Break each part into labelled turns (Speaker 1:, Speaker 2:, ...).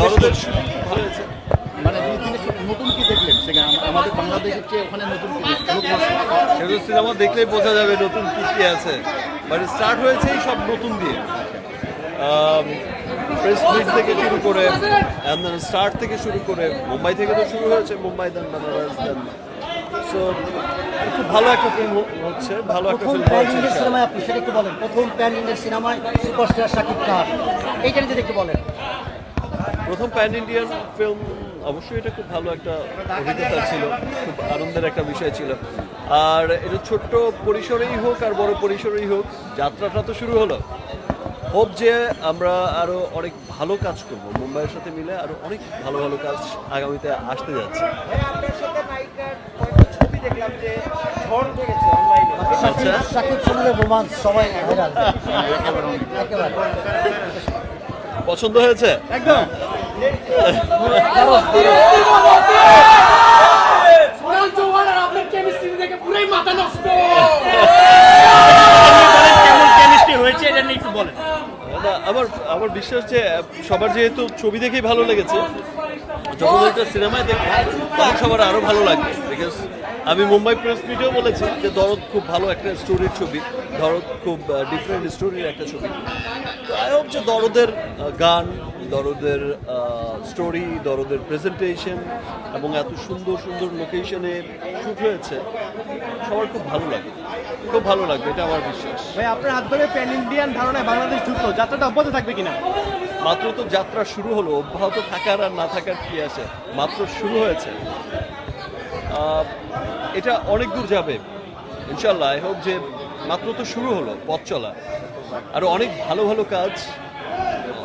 Speaker 1: দরদের
Speaker 2: মানে দুই নতুন কি দেখলেন? সেখানে আমাদের বাংলাদেশের চেয়ে ওখানে নতুন
Speaker 1: সেগুলো সিনেমা দেখলেই বোঝা যাবে নতুন কি কি আছে। বাট স্টার্ট হয়েছে এই সব নতুন দিয়ে। প্রেস মিট থেকে শুরু করে স্টার্ট থেকে শুরু করে মুম্বাই থেকে তো শুরু হয়েছে মুম্বাই দেন বানারস দেন সো খুব ভালো একটা ফিল্ম হচ্ছে ভালো একটা ফিল্ম
Speaker 3: প্যান
Speaker 1: হচ্ছে
Speaker 3: সিনেমায় আপনি সেটা একটু বলেন। প্রথম প্যান ইন্ডিয়ান সিনেমায় সুপারস্টার শাকিব খান। এইটা যদি একটু বলেন।
Speaker 1: প্রথম প্যান ইন্ডিয়ান ফিল্ম অবশ্যই এটা খুব ভালো একটা অভিজ্ঞতা ছিল খুব আনন্দের একটা বিষয় ছিল। আর এটা ছোট্ট পরিসরেই হোক আর বড় পরিসরেই হোক যাত্রাটা তো শুরু হলো। হোপ যে আমরা আরও অনেক ভালো কাজ করব। মুম্বাইয়ের সাথে মিলে আরও অনেক ভালো ভালো কাজ আগামীতে আসতে যাচ্ছে। আচ্ছা। পছন্দ হয়েছে?
Speaker 4: সোনাল
Speaker 1: আমার আমার বিশ্বাস যে সবার যেহেতু ছবি দেখেই ভালো লেগেছে, যখন একটা সিনেমায় দেখব তখন সবার আরও ভালো লাগবে আমি মুম্বাই প্রেস মিটেও বলেছি যে দরদ খুব ভালো একটা স্টোরির ছবি দরদ খুব ডিফারেন্ট স্টোরির একটা ছবি। তো আই হোপ যে দরদের গান দরদের স্টোরি দরদের প্রেজেন্টেশন এবং এত সুন্দর সুন্দর লোকেশনে শ্যুট হয়েছে সবার খুব ভালো লাগবে। খুব ভালো লাগবে এটা আমার বিশ্বাস।
Speaker 5: ভাই আপনার হাত ধরে প্যান ইন্ডিয়ান ধারণায় বাংলাদেশ ঢুকলো যাত্রাটা অব্যাহত থাকবে কিনা?
Speaker 1: মাত্র তো যাত্রা শুরু হলো অব্যাহত থাকার আর না থাকার কি আছে? মাত্র শুরু হয়েছে। এটা অনেক দূর যাবে। ইনশাল্লাহ আই হোপ যে মাত্র তো শুরু হলো পথ চলা। আরও অনেক ভালো ভালো কাজ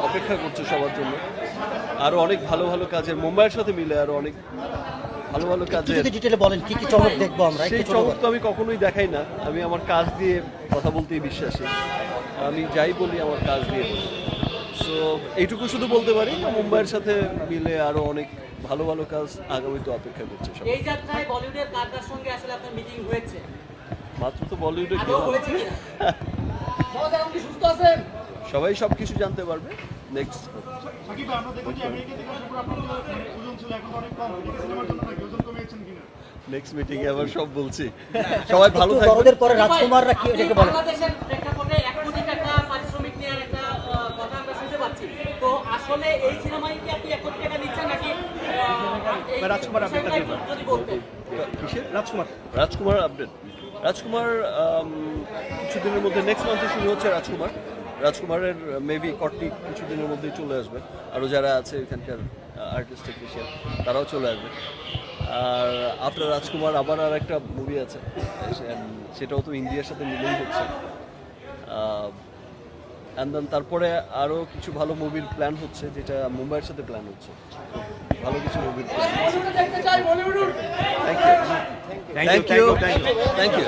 Speaker 1: অপেক্ষা করছে সবার জন্য। আরও অনেক ভালো ভালো কাজের মুম্বাইয়ের সাথে মিলে আরও অনেক ভালো ভালো কাজের
Speaker 3: যদি ডিটেলে বলেন কি কি চমক দেখব আমরা?
Speaker 1: সেই চমক তো আমি কখনোই দেখাই না। আমি আমার কাজ দিয়ে কথা বলতেই বিশ্বাসী। আমি যাই বলি আমার কাজ দিয়ে বলি। সো এইটুকু শুধু বলতে পারি মুম্বাইয়ের সাথে মিলে আরও অনেক ভালো ভালো কাজ আগামীতে অপেক্ষা করছে সব
Speaker 4: এই যাত্রায় বলিউডের কার কার সঙ্গে আসলে আপনার মিটিং হয়েছে?
Speaker 1: মাত্র তো বলিউডে
Speaker 4: হয়েছে সুস্থ আছেন?
Speaker 1: সবাই সব কিছু জানতে পারবে নেক্সট
Speaker 6: সাকিব ভাই, আমরা দেখেছি আমেরিকা থেকে আসার পর আপনার ওজন ছিল এখন অনেক কম এটা সিনেমার জন্য নাকি ওজন কমিয়েছেন কিনা?
Speaker 1: নেক্সট মিটিং এ আবার সব বলছি। সবাই ভালো থাকবে
Speaker 3: দরদের পরে রাজকুমাররা কি এটাকে বলেন
Speaker 4: বাংলাদেশের প্রেক্ষাপটে এক কোটি টাকা পারিশ্রমিক নেওয়ার একটা কথা আমরা শুনতে পাচ্ছি। তো আসলে এই সিনেমায় কি আপনি এক কোটি টাকা নিচ্ছেন নাকি আহ, এই
Speaker 5: রাজকুমার রাজকুমার।
Speaker 1: রাজকুমার আপডেট রাজকুমার কিছুদিনের মধ্যে নেক্সট মান্থে শুরু হচ্ছে রাজকুমার। রাজকুমারের মেবি কটনি কিছুদিনের মধ্যেই চলে আসবে। আরও যারা আছে এখানকার আর্টিস্ট টেকনিশিয়ান তারাও চলে আসবে। আর আফটার রাজকুমার আবার আর একটা মুভি আছে সেটাও তো ইন্ডিয়ার সাথে মিলেই হচ্ছে। অ্যান্ড দেন তারপরে আরও কিছু ভালো মুভির প্ল্যান হচ্ছে, যেটা মুম্বাইয়ের সাথে প্ল্যান হচ্ছে। ভালো কিছু
Speaker 4: movie
Speaker 1: thank you thank you thank you